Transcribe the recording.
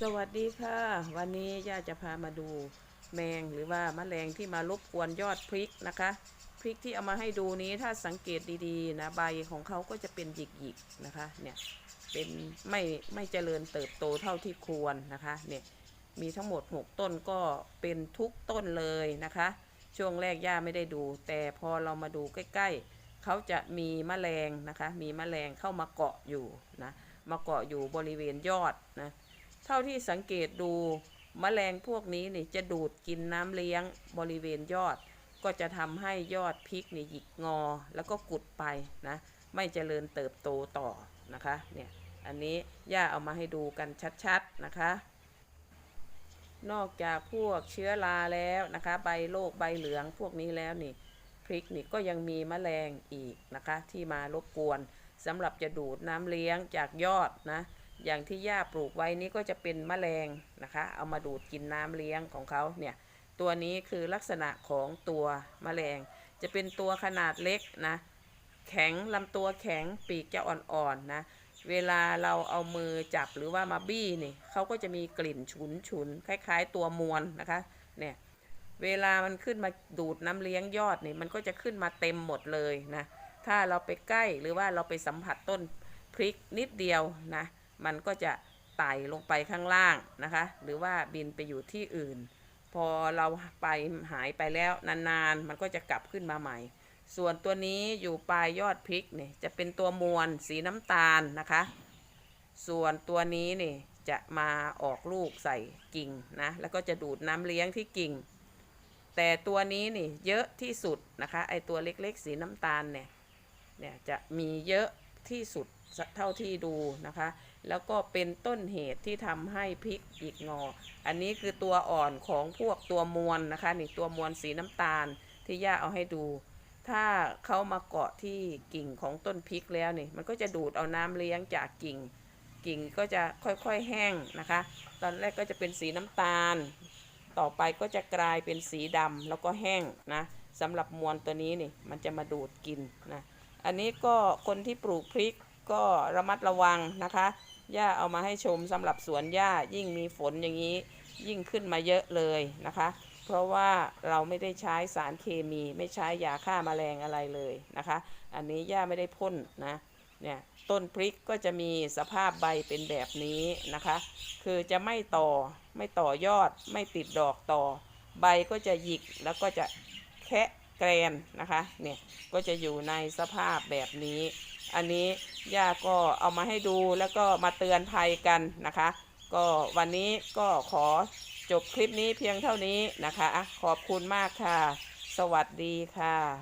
สวัสดีค่ะ วันนี้ย่าจะพามาดูแมงหรือว่าแมลงที่มารบกวนยอดพริกนะคะ พริกที่เอามาให้ดูนี้ถ้าสังเกตดีๆนะใบของเขาก็จะเป็นหยิกๆนะคะเนี่ยเป็นไม่ไม่เจริญเติบโตเท่าที่ควรนะคะเนี่ยมีทั้งหมด 6 ต้นก็เป็นทุกต้นเลยนะคะ ช่วงแรกย่าไม่ได้ดู แต่พอเรามาดูใกล้ ๆ เขาจะมีแมลงนะคะ มีแมลงเข้ามาเกาะอยู่นะมาเกาะอยู่บริเวณยอดนะ เท่าที่สังเกตดูแมลงพวกนี้นี่จะดูดกินน้ำเลี้ยงบริเวณยอด ก็จะทำให้ยอดพริกนี่หยิกงอ แล้วก็กุดไปนะไม่เจริญเติบโตต่อนะคะเนี่ยอันนี้ย่าเอามาให้ดูกันชัดๆนะคะ นอกจากพวกเชื้อราแล้วนะคะ ใบโรคใบเหลืองพวกนี้แล้วนี่พริกนี่ก็ยังมีแมลงอีกนะคะ ที่มารบกวนสำหรับจะดูดน้ำเลี้ยงจากยอดนะ อย่างที่ย่าปลูกไว้นี้ก็จะเป็นแมลงนะคะ เอามาดูดกินน้ำเลี้ยงของเขาเนี่ยตัวนี้คือลักษณะของตัวแมลง จะเป็นตัวขนาดเล็กนะแข็งลำตัวแข็งปีกจะอ่อนๆนะเวลาเราเอามือจับหรือว่ามาบี้นี่เขาก็จะมีกลิ่นฉุนฉุนๆคล้าย ๆ ตัวมวลนะคะเนี่ยเวลามันขึ้นมาดูดน้ำเลี้ยงยอดนี่มันก็จะขึ้นมาเต็มหมดเลยนะถ้าเราไปใกล้หรือว่าเราไปสัมผัสต้นพริกนิดเดียวนะ มันก็จะไต่ลงไปข้างล่างนะคะ หรือว่าบินไปอยู่ที่อื่น พอเราไปหายไปแล้วนานๆ มันก็จะกลับขึ้นมาใหม่ ส่วนตัวนี้อยู่ปลายยอดพริกเนี่ยจะเป็นตัวมวลสีน้ำตาลนะคะ ส่วนตัวนี้นี่จะมาออกลูกใส่กิ่งนะแล้วก็จะดูดน้ำเลี้ยงที่กิ่ง แต่ตัวนี้นี่เยอะที่สุดนะคะไอตัวเล็กๆสีน้ำตาลเนี่ยเนี่ยจะมีเยอะ ที่สุดเท่าที่ดูนะคะ แล้วก็เป็นต้นเหตุที่ทำให้พริกหยิกงอ อันนี้คือตัวอ่อนของพวกตัวมวลนะคะนี่ตัวมวลสีน้ำตาลที่ย่าเอาให้ดู ถ้าเขามาเกาะที่กิ่งของต้นพริกแล้วนี่ มันก็จะดูดเอาน้ำเลี้ยงจากกิ่ง กิ่งก็จะค่อยๆแห้งนะคะ ตอนแรกก็จะเป็นสีน้ำตาล ต่อไปก็จะกลายเป็นสีดำแล้วก็แห้งนะสำหรับมวลตัวนี้นี่มันจะมาดูดกินนะ อันนี้ก็คนที่ปลูกพริกก็ระมัดระวังนะคะย่าเอามาให้ชมสำหรับสวนหญ้ายิ่งมีฝนอย่างนี้ ยิ่งขึ้นมาเยอะเลยนะคะ เพราะว่าเราไม่ได้ใช้สารเคมี ไม่ใช้ยาฆ่าแมลงอะไรเลยนะคะ อันนี้ย่าไม่ได้พ่นนะเนี่ยต้นพริกก็จะมีสภาพใบเป็นแบบนี้นะคะ คือจะไม่ต่อไม่ต่อยอดไม่ติดดอกต่อ ใบก็จะหยิกแล้วก็จะแคะ แกรนนะคะเนี่ยก็จะอยู่ในสภาพแบบนี้ อันนี้ย่าก็เอามาให้ดูแล้วก็มาเตือนภัยกันนะคะ ก็วันนี้ก็ขอจบคลิปนี้เพียงเท่านี้นะคะ ขอบคุณมากค่ะ สวัสดีค่ะ